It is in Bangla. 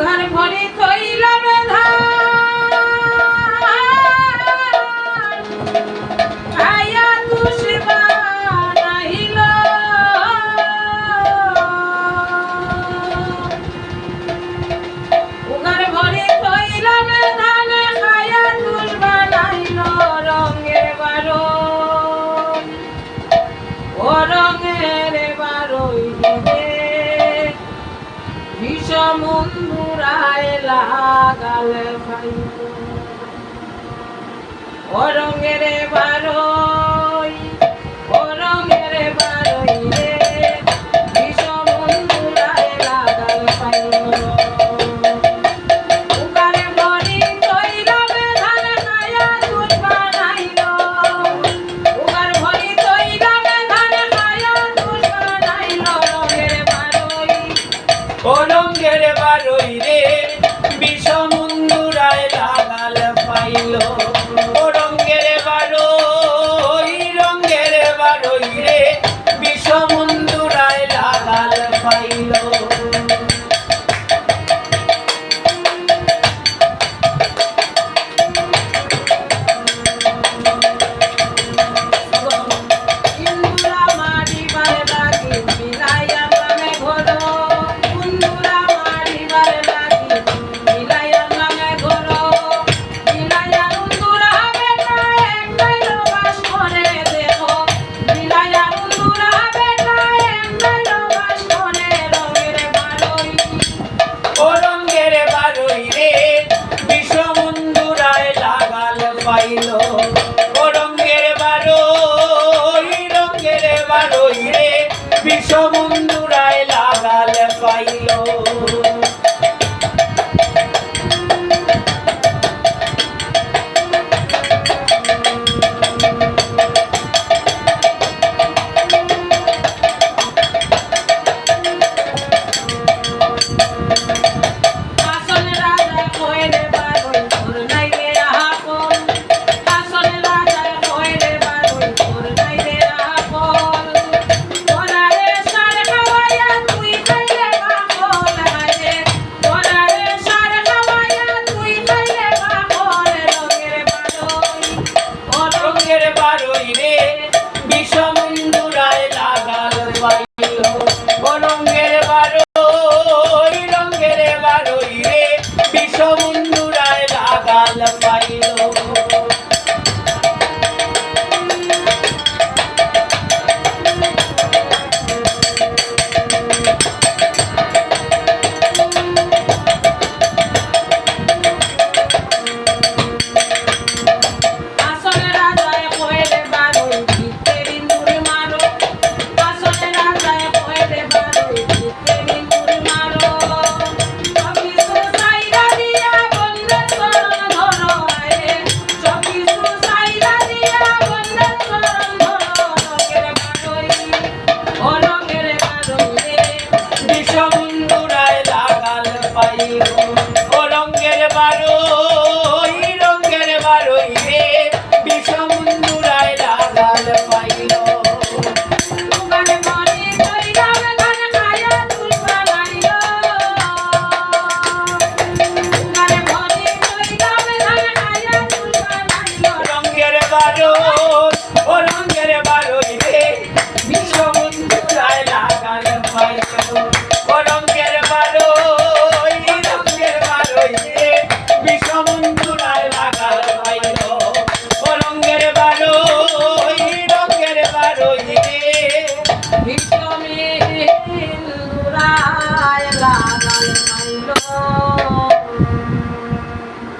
ধর ভরে থইলাম আয়া তুষবা নাহিল উগার ভরে থইলাম ধান খায়া তুষবা নাহিল রঙের বারো ও রঙের বারো বিষমুন্দ গলায় লাগাল ভাই। ও রঙের বারো bailó